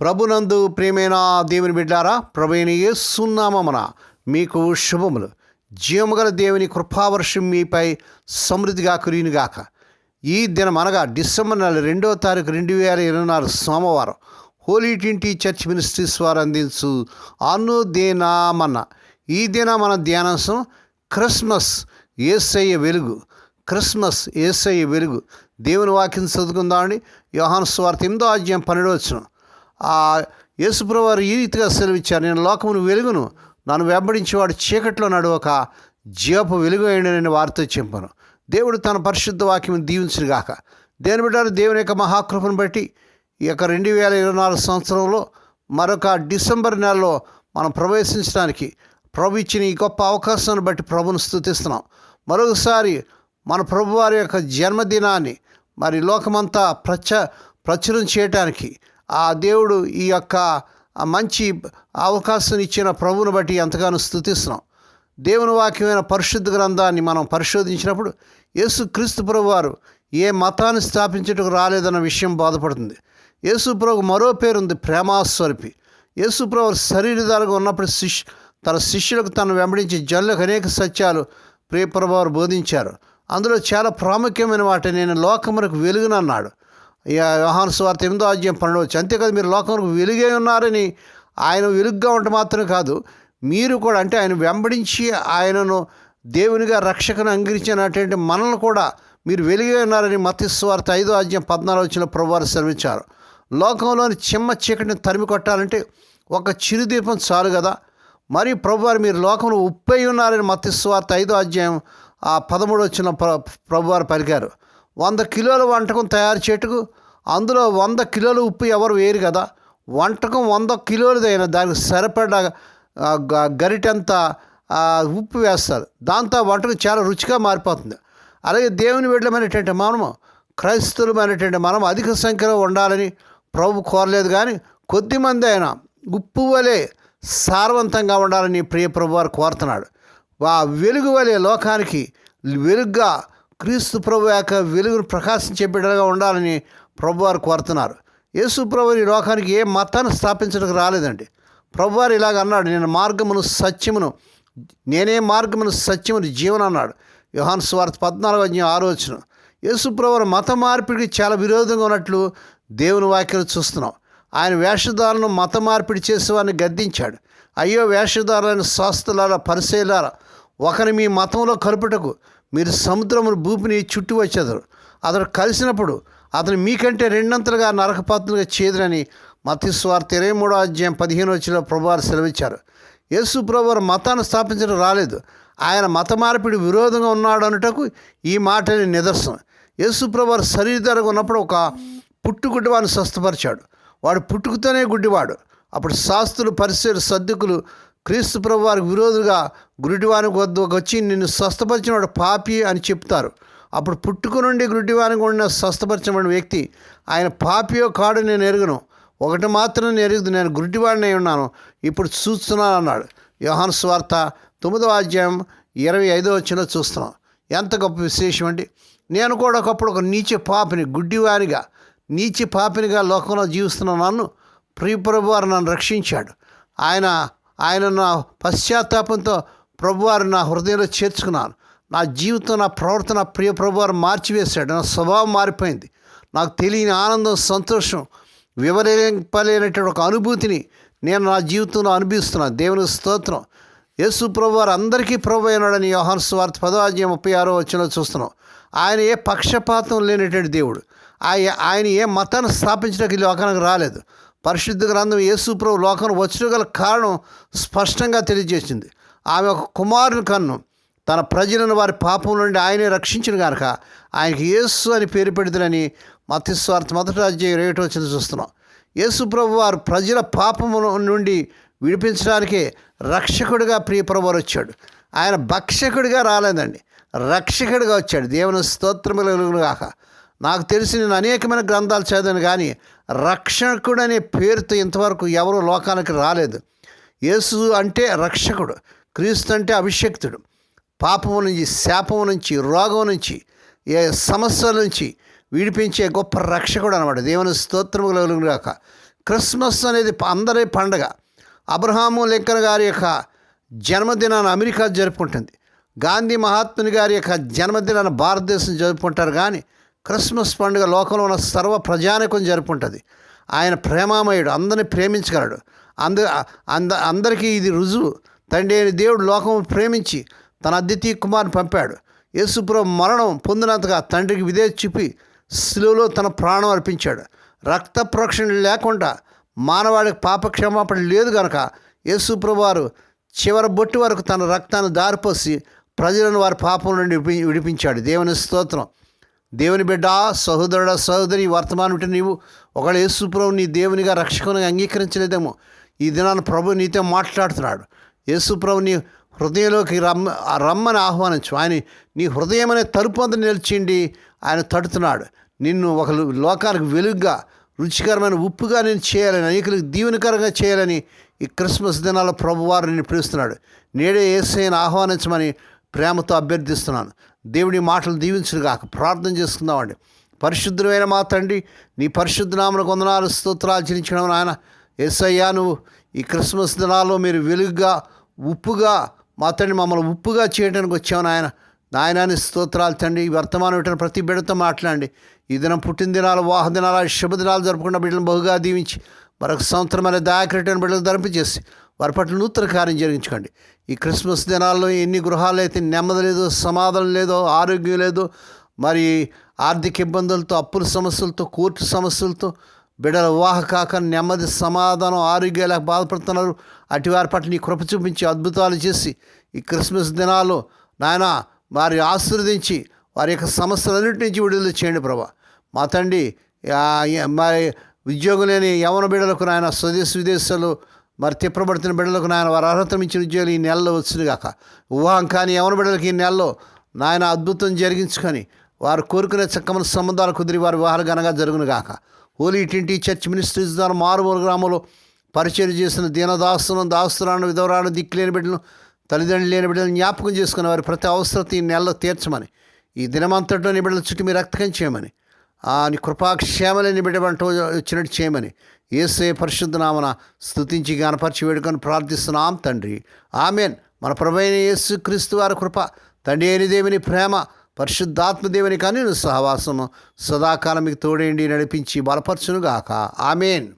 ప్రభునందు ప్రేమైన దేవుని బిడ్డారా ప్రభుని యేసునామమున మీకు శుభములు. జీవముగల దేవుని కృపావర్షం మీపై సమృద్ధిగా కురియునుగాక. ఈ దినం అనగా డిసెంబర్ నెల రెండవ తారీఖు రెండు వేల ఇరవై నాలుగు సోమవారం హోలీ ట్వంటీ చర్చ్ మినిస్ట్రీస్ వారు అందించు అనుదేనామన్న ఈ దిన మన ధ్యానాంశం క్రిస్మస్ ఏసయ్య వెలుగు. క్రిస్మస్ ఏసయ్య వెలుగు. దేవుని వాక్యం చదువుకుందామండి. యోహాను స్వార్థ ఎనిమిదో అధ్యాయం పన్నెండు వచ్చినాం ఆ యేసుప్రవారు ఈ రీతిగా సెలవిచ్చారు నేను లోకమును వెలుగును నన్ను వెంబడించేవాడు చీకట్లో నడువక జీవపు వెలుగు అయ్యండి వారితో చెప్పాను. దేవుడు తన పరిశుద్ధ వాక్యం దీవించుగాక దేని బిడ్డారు? దేవుని యొక్క మహాకృపను బట్టి ఈ యొక్క రెండు వేల ఇరవై నాలుగు సంవత్సరంలో మరొక డిసెంబర్ నెలలో మనం ప్రవేశించడానికి ప్రభు ఇచ్చిన ఈ గొప్ప అవకాశాన్ని బట్టి ప్రభును స్థుతిస్తున్నాం. మరొకసారి మన ప్రభువారి యొక్క జన్మదినాన్ని మరి లోకమంతా ప్రచ ప్రచురం చేయటానికి ఆ దేవుడు ఈ యొక్క మంచి అవకాశం ఇచ్చిన ప్రభువుని బట్టి ఎంతగానో స్థుతిస్తున్నాం. దేవుని వాక్యమైన పరిశుద్ధ గ్రంథాన్ని మనం పరిశోధించినప్పుడు యేసు క్రీస్తు ప్రభు వారు ఏ మతాన్ని స్థాపించటకు రాలేదన్న విషయం బాధపడుతుంది. యేసు ప్రభు మరో పేరుంది ప్రేమాస్వరూపి. యేసు ప్రభు శరీరధారగా ఉన్నప్పుడు శిష్యు తన శిష్యులకు తను వెంబడించి జనులకు అనేక సత్యాలు ప్రియప్రభు వారు బోధించారు. అందులో చాలా ప్రాముఖ్యమైన వాటి నేను లోకమునకు వెలుగునన్నాడు. యోహాను స్వార్థ ఎనిమిదో అధ్యాయం పన్నెండు వచ్చి అంతేకాదు మీరు లోకంలో వెలుగే ఉన్నారని ఆయన వెలుగ్గా ఉంటే మాత్రమే కాదు మీరు కూడా అంటే ఆయన వెంబడించి ఆయనను దేవునిగా రక్షకను అంగరించినటువంటి మనల్ని కూడా మీరు వెలుగే ఉన్నారని మతిస్వార్థ ఐదో అధ్యాయం పద్నాలుగు వచ్చిన ప్రభువారు శ్రమించారు లోకంలోని చిమ్మ చీకటిని తరిమి కొట్టాలంటే ఒక చిరుదీపం చాలు కదా. మరి ప్రభువారు మీరు లోకంలో ఉప్పై ఉన్నారని మతిస్వార్థ ఐదో అధ్యాయం ఆ పదమూడు వచ్చిన ప్ర ప్రభువారు పలికారు. వంద కిలోల వంటకం తయారు చేటుకు అందులో వంద కిలోల ఉప్పు ఎవరు వేయరు కదా. వంటకం వంద కిలోలదైనా దానికి సరిపడా గరిటంత ఉప్పు వేస్తారు. దాంతో వంటకం చాలా రుచిగా మారిపోతుంది. అలాగే దేవుని వెళ్ళమైనటువంటి మనము క్రైస్తవులమైనటువంటి మనం అధిక సంఖ్యలో ఉండాలని ప్రభు కోరలేదు కానీ కొద్దిమంది అయినా ఉప్పు వలె సారవంతంగా ఉండాలని ప్రియ ప్రభు వారు కోరుతున్నాడు. ఆ వెలుగు వలె లోకానికి వెలుగుగా క్రీస్తు ప్రభు యొక్క వెలుగును ప్రకాశించే బిడ్డలుగా ఉండాలని ప్రభువారు కోరుతున్నారు. యేసు ప్రభు ఈ లోకానికి ఏ మతాన్ని స్థాపించడానికి రాలేదండి. ప్రభువారు ఇలాగ అన్నాడు నేను మార్గమును సత్యమును నేనే మార్గమును సత్యమును జీవనం అన్నాడు. యోహాన్ స్వార్థ పద్నాలుగు అధ్యాయం ఆలోచన వచ్చిన మత మార్పిడికి చాలా విరోధంగా ఉన్నట్లు దేవుని వాక్యలు చూస్తున్నాం. ఆయన వేషధారులను మత మార్పిడి చేసేవారిని గద్దించాడు. అయ్యో వేషధారులైన శాస్త్రులారా పరిశీలారా ఒకరి మీ మతంలో కలుపుటకు మీరు సముద్రమును భూమిని చుట్టి వచ్చేదారు. అతడు కలిసినప్పుడు అతను మీకంటే రెండంతలుగా నరకపాత్రులుగా చేదురని మతస్వార్థ ఇరవై మూడో అధ్యాయం పదిహేను వచ్చిన ప్రభువారు సెలవిచ్చారు. యేసు ప్రభువారు మతాన్ని స్థాపించడం రాలేదు. ఆయన మత మార్పిడి విరోధంగా ఉన్నాడు అనుటకు ఈ మాటని నిదర్శనం. యేసు ప్రభువారు శరీరధరగా ఉన్నప్పుడు ఒక పుట్టుగుడ్డివాడిని స్వస్థపరిచాడు. వాడు పుట్టుకతోనే గుడ్డివాడు. అప్పుడు శాస్త్రులు పరిస్థితులు సర్దుకులు క్రీస్తు ప్రభు వారికి విరోధుగా గురుడివానికి వద్దకు వచ్చి నిన్ను స్వస్థపరిచినవాడు పాపి అని చెప్తారు. అప్పుడు పుట్టుక నుండి గురుడివానికి ఉన్న స్వస్థపరిచిన వ్యక్తి ఆయన పాపియో కాడు నేను ఎరుగును. ఒకటి మాత్రం నేను ఎరుగుదు నేను గురుడివాడిని ఉన్నాను. ఇప్పుడు చూస్తున్నాను అన్నాడు యోహాను స్వార్త తొమ్మిదవ అధ్యాయం ఇరవై ఐదో వచ్చిన చూస్తున్నాం. ఎంత గొప్ప విశేషం అండి. నేను కూడా ఒకప్పుడు ఒక నీచ పాపిని గుడ్డివారిగా నీచి పాపినిగా లోకంలో జీవిస్తున్న నన్ను ప్రియప్రభు వారు నన్ను రక్షించాడు. ఆయన ఆయన నా పశ్చాత్తాపంతో ప్రభువారు నా హృదయంలో చేర్చుకున్నాను నా జీవితం నా ప్రవర్తన ప్రియ ప్రభువారు మార్చివేశాడు. నా స్వభావం మారిపోయింది. నాకు తెలియని ఆనందం సంతోషం వివరింపలేనటువంటి ఒక అనుభూతిని నేను నా జీవితంలో అనుభవిస్తున్నాను. దేవుని స్తోత్రం. యేసు ప్రభు వారు అందరికీ ప్రభు అయినాడని యోహన్ స్వార్థ పదవాజ్యం ముప్పై ఆరో వచ్చిన చూస్తున్నాం. ఆయన ఏ పక్షపాతం లేనటువంటి దేవుడు. ఆయ ఆయన ఏ మతాన్ని స్థాపించడానికి లోకానికి రాలేదు. పరిశుద్ధ గ్రంథం యేసు ప్రభు లోకం వచ్చుట గల కారణం స్పష్టంగా తెలియజేసింది. ఆమె ఒక కుమారుని కన్ను. తన ప్రజలను వారి పాపం నుండి ఆయనే రక్షించిన కనుక ఆయనకి యేసు అని పేరు పెడుతులని మత్స్వార్థ మొదటి అధ్యాయం ఇరవై చూస్తున్నాం. యేసు ప్రభు వారు ప్రజల పాపము నుండి విడిపించడానికే రక్షకుడిగా ప్రియప్రభువారు వచ్చాడు. ఆయన భక్షకుడిగా రాలేదండి. రక్షకుడిగా వచ్చాడు. దేవుని స్తోత్రములుగాక నాకు తెలిసి నేను అనేకమైన గ్రంథాలు చదివాను కానీ రక్షకుడు అనే పేరుతో ఇంతవరకు ఎవరు లోకానికి రాలేదు. యేసు అంటే రక్షకుడు క్రీస్తు అంటే అభిషక్తుడు. పాపము నుంచి శాపము నుంచి రోగం నుంచి ఏ సమస్యల నుంచి విడిపించే గొప్ప రక్షకుడు అనమాట. దేవుని స్తోత్రములు కాక క్రిస్మస్ అనేది అందరి పండగ. అబ్రహాము లింకన్ గారి యొక్క జన్మదినాన్ని అమెరికా జరుపుకుంటుంది. గాంధీ మహాత్ముని గారి యొక్క జన్మదినాన్ని భారతదేశం జరుపుకుంటారు కానీ క్రిస్మస్ పండుగ లోకంలో ఉన్న సర్వ ప్రజానికం జరుపుకుంటుంది. ఆయన ప్రేమామయుడు అందరిని ప్రేమించగలడు. అంద అంద అందరికీ ఇది రుజువు. తండ్రి అయిన దేవుడు లోకం ప్రేమించి తన అద్వితీయ కుమార్ని పంపాడు. యేసుప్రభు మరణం పొందినంతగా తండ్రికి విధే చూపి శిలువలో తన ప్రాణం అర్పించాడు. రక్త ప్రోక్షణ లేకుండా మానవాడికి పాపక్షమాపణ లేదు గనక యేసుప్రభు వారు చివరి బొట్టు వరకు తన రక్తాన్ని దారిపోసి ప్రజలను వారి పాపం నుండి విడిపి- విడిపించాడు. దేవుని స్తోత్రం. దేవుని బిడ్డ సహోదరుడ సహోదరి వర్తమాన వర్తమానం ఉంటే నీవు ఒకవేళ యేసుప్రభు నీ దేవునిగా రక్షకునిగా అంగీకరించలేదేమో. ఈ దినాన్ని ప్రభు నీతో మాట్లాడుతున్నాడు. యేసుప్రభు నీ హృదయంలోకి రమ్మ ఆ రమ్మని ఆహ్వానించు. ఆయన నీ హృదయం అనే తలుపు అంత నిలిచిండి ఆయన తడుతున్నాడు. నిన్ను ఒక లోకానికి వెలుగుగా రుచికరమైన ఉప్పుగా నేను చేయాలని అనేకులకు దీవెనకరంగా చేయాలని ఈ క్రిస్మస్ దినాల్లో ప్రభువారు నిన్ను పిలుస్తున్నాడు. నేడే ఏసైన ఆహ్వానించమని ప్రేమతో అభ్యర్థిస్తున్నాను. దేవుడి మాటలు దీవించుగాక ప్రార్థన చేసుకుందామండి. పరిశుద్ధమైన మా తండ్రి నీ పరిశుద్ధనామను కొందనాలు స్తోత్రాలు చెల్లించడం నాయన. ఎస్ఐయా నువ్వు ఈ క్రిస్మస్ దినాల్లో మీరు వెలుగుగా ఉప్పుగా మా తండ్రి మమ్మల్ని ఉప్పుగా చేయడానికి వచ్చావు నాయన. నాయనాన్ని స్తోత్రాలు తండ్రి ఈ వర్తమానం పెట్టిన ప్రతి బిడ్డతో మాట్లాడండి. ఈ దినం పుట్టినదినాలు దినాలు దినాలు శుభదినాలు జరుపుకున్న బిడ్డలను బహుగా దీవించి మరొక సంవత్సరం అనే దాయకరటైన బిడ్డలు ధరింపజేసి వారి పట్ల నూతన కార్యం జరిగించుకోండి. ఈ క్రిస్మస్ దినాల్లో ఎన్ని గృహాలు అయితే నెమ్మది లేదో సమాధానం లేదో ఆరోగ్యం లేదో మరి ఆర్థిక ఇబ్బందులతో అప్పుల సమస్యలతో కోర్టు సమస్యలతో బిడ్డల వివాహ కాక నెమ్మది సమాధానం ఆరోగ్యాలకు బాధపడుతున్నారు. అటు వారి పట్ల నీ కృప చూపించి అద్భుతాలు చేసి ఈ క్రిస్మస్ దినాల్లో నాయన వారి ఆశీర్వదించి వారి యొక్క సమస్యలన్నింటి నుంచి విడుదల చేయండి ప్రభా. మా తండ్రి మరి ఉద్యోగం లేని యవన బిడ్డలకు నాయన స్వదేశ విదేశాలు మరి తిప్పబడుతున్న బిడ్డలకు నాయన వారు అర్హత మించిన ఉద్యోగులు ఈ నెలలో వచ్చింది కాక వివాహం కానీ యవన బిడ్డలకి ఈ నెలలో నాయన అద్భుతం జరిగించుకొని వారు కోరుకునే చక్కమైన సంబంధాలు కుదిరి వారి వివాహాలు ఘనంగా జరుగును కాక హోలీ టింటి చర్చ్ మినిస్ట్రీస్ ద్వారా మారుమూరు గ్రామంలో పరిచయం చేసిన దీనదాస్తులను దాస్తురాను విధవరాను దిక్కులేని బిడ్డలను తల్లిదండ్రులు లేని బిడ్డలను జ్ఞాపకం చేసుకుని వారి ప్రతి అవసరత ఈ నెలలో తీర్చమని ఈ దినమంతట్లో నీ బిడ్డల చుట్టూ మీరు రక్తకం చేయమని నీ కృపాక్షేమలని బిడ్డ వచ్చినట్టు చేయమని ఏసే పరిశుద్ధనామన స్థుతించి స్తుతించి గానపరిచి వేడుకొని ప్రార్థిస్తున్నాం తండ్రి. ఆమెన్. మన ప్రభైన యేసు క్రీస్తు వారి కృప తండ్రి అయిన దేవుని ప్రేమ పరిశుద్ధాత్మదేవుని కానీ సహవాసము సదాకాలం మీకు తోడేండి నడిపించి బలపరచునుగాక. ఆమెన్.